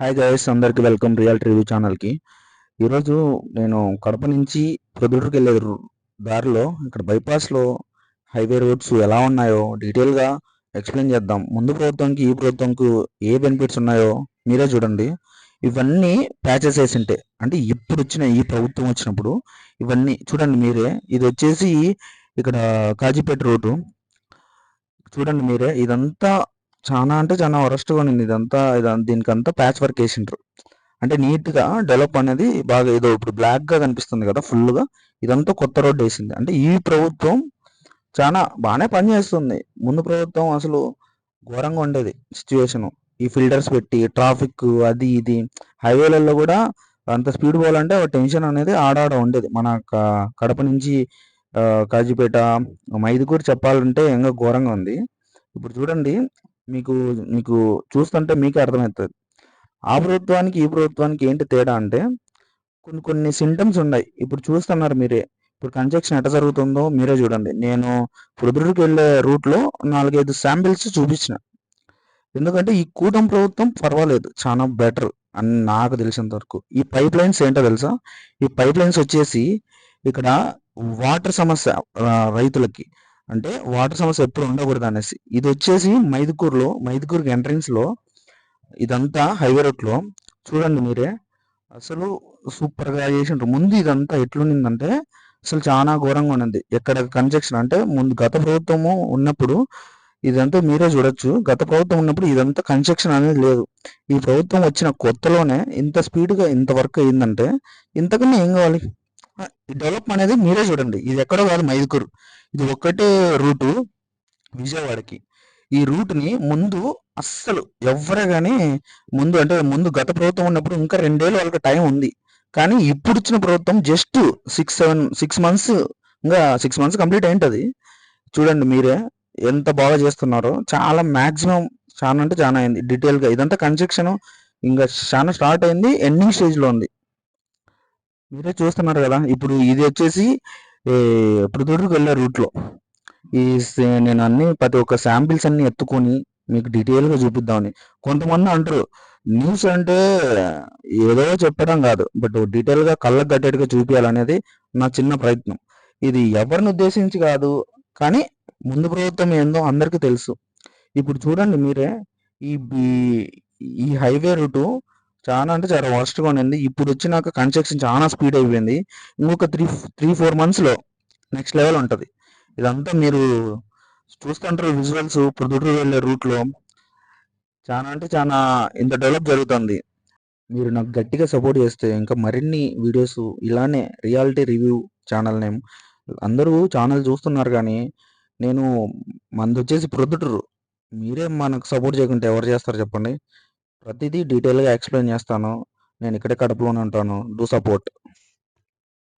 Hi guys అందరికి welcome real review ఛానల్కి ఈరోజు నేను కడప నుంచి ప్రొద్దుటూరుకి వెళ్ళే రూ- దారిలో ఇక్కడ బైపాస్లో హైవే రోడ్స్ ఎలా ఉన్నాయో డీటెయిల్గా ఎక్స్ప్లెయిన్ చేద్దాం. ముందు ప్రభుత్వంకి ఈ ప్రభుత్వంకు ఏ బెనిఫిట్స్ ఉన్నాయో మీరే చూడండి. ఇవన్నీ ప్యాచెస్ వేసింటే అంటే ఇప్పుడు వచ్చిన ఈ ప్రభుత్వం వచ్చినప్పుడు ఇవన్నీ చూడండి మీరే ఇది వచ్చేసి ఇక్కడ కాజీపేట రోడ్డు చూడండి మీరే ఇదంతా చాలా అంటే చాలా వరస్ట్గా ఉండింది ఇదంతా దీనికంతా ప్యాచ్ వర్క్ వేసిండ్రు అంటే నీట్గా డెవలప్ అనేది బాగా ఏదో ఇప్పుడు బ్లాక్గా కనిపిస్తుంది కదా ఫుల్గా ఇదంతా కొత్త రోడ్డు వేసింది. అంటే ఈ ప్రభుత్వం చాలా బాగానే పనిచేస్తుంది ముందు ప్రభుత్వం అసలు ఘోరంగా ఉండేది సిచ్యువేషన్ ఈ ఫిల్టర్స్ పెట్టి ట్రాఫిక్ అది ఇది హైవేలలో కూడా అంత స్పీడ్ పోవాలంటే టెన్షన్ అనేది ఆడాడ ఉండేది. మన కడప నుంచి కాజీపేట మైదుకూరు చెప్పాలంటే ఇంకా ఘోరంగా ఉంది. ఇప్పుడు చూడండి మీకు మీకు చూస్తుంటే మీకే అర్థమవుతుంది ఆ ప్రభుత్వానికి ఈ ప్రభుత్వానికి ఏంటి తేడా అంటే కొన్ని కొన్ని సింటమ్స్ ఉన్నాయి. ఇప్పుడు చూస్తున్నారు మీరే. ఇప్పుడు కన్స్ట్రక్షన్ ఎట్లా జరుగుతుందో మీరే చూడండి. నేను ఫిబ్రవరికి వెళ్ళే రూట్లో నాలుగైదు శాంపిల్స్ చూపించిన. ఎందుకంటే ఈ కూటమి ప్రభుత్వం పర్వాలేదు. చాలా బెటర్ అని నాకు తెలిసినంత వరకు. ఈ పైప్ లైన్స్ ఏంటో తెలుసా? ఈ పైప్ లైన్స్ వచ్చేసి ఇక్కడ వాటర్ సమస్య రైతులకి. అంటే వాటర్ సమస్య ఎప్పుడు ఉండకూడదు అనేసి. ఇది వచ్చేసి మైదుకూరులో మైదుకూరుకి ఎంట్రన్స్లో ఇదంతా హైవే రోడ్లో చూడండి మీరే. అసలు సూపర్గా చేసిండ్రు. ముందు ఇదంతా ఎట్లుండిందంటే అసలు చాలా ఘోరంగా ఉన్నది ఎక్కడ కన్స్ట్రక్షన్ అంటే ముందు గత ప్రభుత్వము ఉన్నప్పుడు ఇదంతా మీరే చూడొచ్చు. గత ప్రభుత్వం ఉన్నప్పుడు ఇదంతా కన్స్ట్రక్షన్ అనేది లేదు. ఈ ప్రభుత్వం వచ్చిన కొత్తలోనే ఇంత స్పీడ్గా ఇంత వర్క్ అయిందంటే ఇంతకన్నా ఏం కావాలి? డెవలప్ అనేది మీరే చూడండి. ఇది ఎక్కడో కాదు మైదుకూరు. ఇది ఒక్కటే రూటు విజయవాడకి. ఈ రూట్ని ముందు అస్సలు ఎవ్వరే కానీ ముందు అంటే ముందు గత ప్రభుత్వం ఉన్నప్పుడు ఇంకా రెండేళ్ళు వాళ్ళకి టైం ఉంది. కానీ ఇప్పుడు ఇచ్చిన ప్రభుత్వం just six seven six months ఇంకా సిక్స్ మంత్స్ కంప్లీట్ అయింటది. చూడండి మీరే ఎంత బాగా చేస్తున్నారో. చాలా మ్యాక్సిమం చాలా అంటే చాలా అయింది. డీటెయిల్గా ఇదంతా కన్స్ట్రక్షన్ ఇంకా చాలా స్టార్ట్ అయింది ఎండింగ్ స్టేజ్లో ఉంది. మీరే చూస్తున్నారు కదా ఇప్పుడు ఇది వచ్చేసి ప్రొద్దుటూరుకి వెళ్ళే వెళ్ళారు రూట్లో. ఈ సే- నేను అన్ని ప్రతి ఒక్క శాంపిల్స్ అన్ని ఎత్తుకొని మీకు డీటెయిల్గా చూపిద్దామని. కొంతమంది అంటారు న్యూస్ అంటే ఏదో చెప్పడం కాదు బట్ డీటెయిల్గా కళ్ళకు కట్టేట్టుగా చూపించాలనేది నా చిన్న ప్రయత్నం. ఇది ఎవరిని ఉద్దేశించి కాదు కానీ ముందు ప్రభుత్వం ఏందో అందరికీ తెలుసు. ఇప్పుడు చూడండి మీరే ఈ ఈ- ఈ హైవే రూటు చాలా అంటే చాలా worst ఉండింది. ఇప్పుడు వచ్చినాక కన్స్ట్రక్షన్ చాలా స్పీడ్ అయిపోయింది. ఇంకొక త్రీ త్రీ ఫోర్ మంత్స్లో నెక్స్ట్ లెవెల్ ఉంటుంది. ఇదంతా మీరు చూస్తుంటారు విజువల్స్ పొద్దుటూరు వెళ్ళే రూట్లో. చాలా అంటే చాలా ఇంత డెవలప్ జరుగుతుంది. మీరు నాకు గట్టిగా సపోర్ట్ చేస్తే ఇంకా మరిన్ని వీడియోస్ ఇలానే రియాలిటీ రివ్యూ ఛానల్ నేమ్ అందరూ ఛానల్ చూస్తున్నారు కానీ నేను మనది వచ్చేసి ప్రొద్దుటూరు. మీరే మనకు సపోర్ట్ చేయకుంటే ఎవరు చేస్తారు చెప్పండి? ప్రతిదీ డీటెయిల్గా ఎక్స్ప్లెయిన్ చేస్తాను. నేను ఇక్కడే కడపలోనే ఉంటాను. Do support.